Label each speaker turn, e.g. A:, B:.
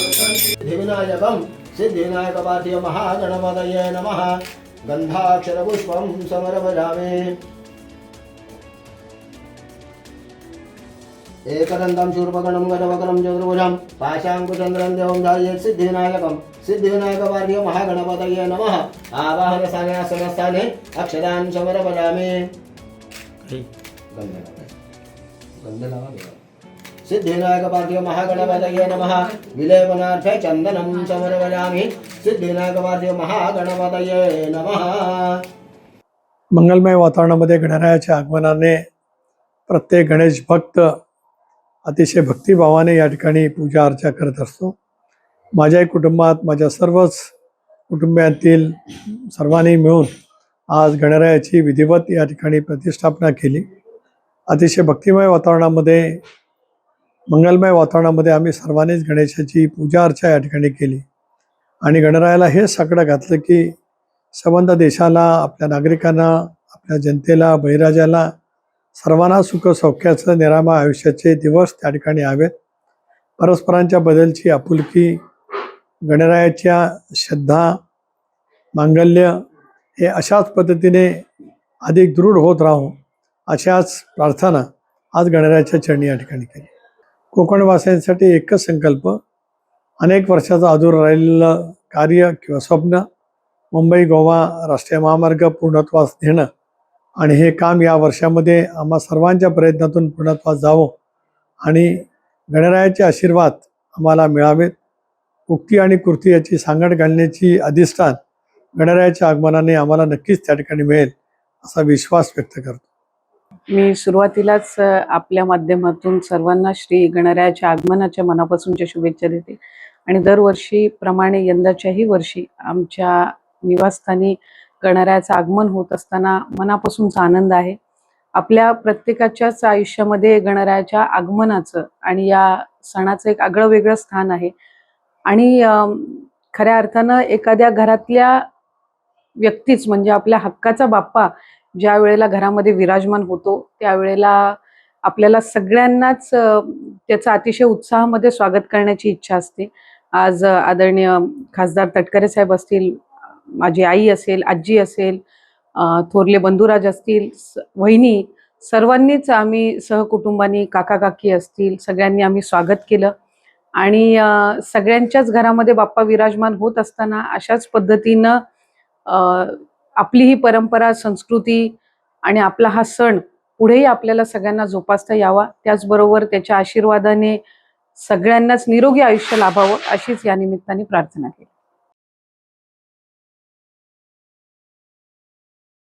A: सिद्धिविनायकं सिद्धिविनायकपार्थ्य महागणपतये नमः। गन्धाक्षरपुष्पं समर्पयामि। एकदन्तं शूर्पगणं गणवकरं चतुर्भुजं पाशाङ्कुचन्द्रं देवं ध्यायेत् सिद्धिविनायकं सिद्धिविनायकपार्थ्य महागणपतये नमः। आवाहनस्थाने आसनस्थाने अक्षरान् समर्पयामि। गन्ध लावा. सिद्धिनायकपार्थिव महागणपतये नमः। विलेपनार्थे चन्दनं समर्पयामि सिद्धिनायकपार्थिव महागणपतये नमः।
B: मंगलमय वातावरणामध्ये गणरायाच्या आगमनाने प्रत्येक गणेश भक्त अतिशय भक्तिभावाने या ठिकाणी पूजा अर्चा करत असतो. माझ्याही कुटुंबात माझ्या सर्वच कुटुंबातील सर्वांनी मिळून आज गणरायाची विधिवत या ठिकाणी प्रतिष्ठापना केली. अतिशय भक्तिमय वातावरणामध्ये मंगलमय वातावरणामध्ये आम्ही सर्वांनीच गणेशाची पूजा अर्चा या ठिकाणी केली. आणि गणरायाला हे साकडं घातलं की संबंध देशाला आपल्या नागरिकांना आपल्या जनतेला बळीराजाला सर्वांना सुख सौख्याचं निरामा आयुष्याचे दिवस त्या ठिकाणी हवेत परस्परांच्या बदलची आपुलकी गणरायाच्या श्रद्धा मांगल्य हे अशाच पद्धतीने अधिक दृढ होत राहो अशाच प्रार्थना आज गणरायाच्या चरणी या ठिकाणी केली. कोकणवासियांसाठी एकच संकल्प अनेक वर्षाचं अधूर राहिलेलं कार्य किंवा स्वप्न मुंबई गोवा राष्ट्रीय महामार्ग पूर्णत्वास नेणं आणि हे काम या वर्षामध्ये आम्हा सर्वांच्या प्रयत्नातून पूर्णत्वास जावं आणि गणरायाचे आशीर्वाद आम्हाला मिळावेत. उक्ती आणि कृती याची सांगड घालण्याची अधिष्ठान गणरायाच्या आगमनाने आम्हाला नक्कीच त्या ठिकाणी मिळेल असा विश्वास व्यक्त करतो.
C: मी सुरुवातीलाच आपल्या माध्यमातून सर्वांना श्री गणरायाच्या आगमनाच्या मनापासूनच्या शुभेच्छा देते. आणि दरवर्षी प्रमाणे यंदाच्याही वर्षी आमच्या निवासस्थानी गणरायाचं आगमन होत असताना मनापासूनचा आनंद आहे. आपल्या प्रत्येकाच्याच आयुष्यामध्ये गणरायाच्या आगमनाचं आणि या सणाचं एक आगळं वेगळं स्थान आहे. आणि खऱ्या अर्थानं एखाद्या घरातल्या व्यक्तीच म्हणजे आपल्या हक्काचा बाप्पा ज्या वेळेला घरामध्ये विराजमान होतो त्यावेळेला आपल्याला सगळ्यांनाच त्याचा त्याचं अतिशय उत्साहामध्ये स्वागत करण्याची इच्छा असते. आज आदरणीय खासदार तटकरे साहेब असतील माझी आई असेल आजी असेल थोरले बंधुराज असतील स- वहिनी सर्वांनीच आम्ही सहकुटुंबानी काका काकी असतील सगळ्यांनी आम्ही स्वागत केलं. आणि सगळ्यांच्याच घरामध्ये बाप्पा विराजमान होत असताना अशाच पद्धतीनं आपली ही परंपरा संस्कृती आणि आपला हा सण पुढेही आपल्याला सगळ्यांना जोपासता यावा. त्याचबरोबर त्याच्या आशीर्वादाने सगळ्यांनाच निरोगी आयुष्य लाभावं अशीच या निमित्ताने प्रार्थना केली.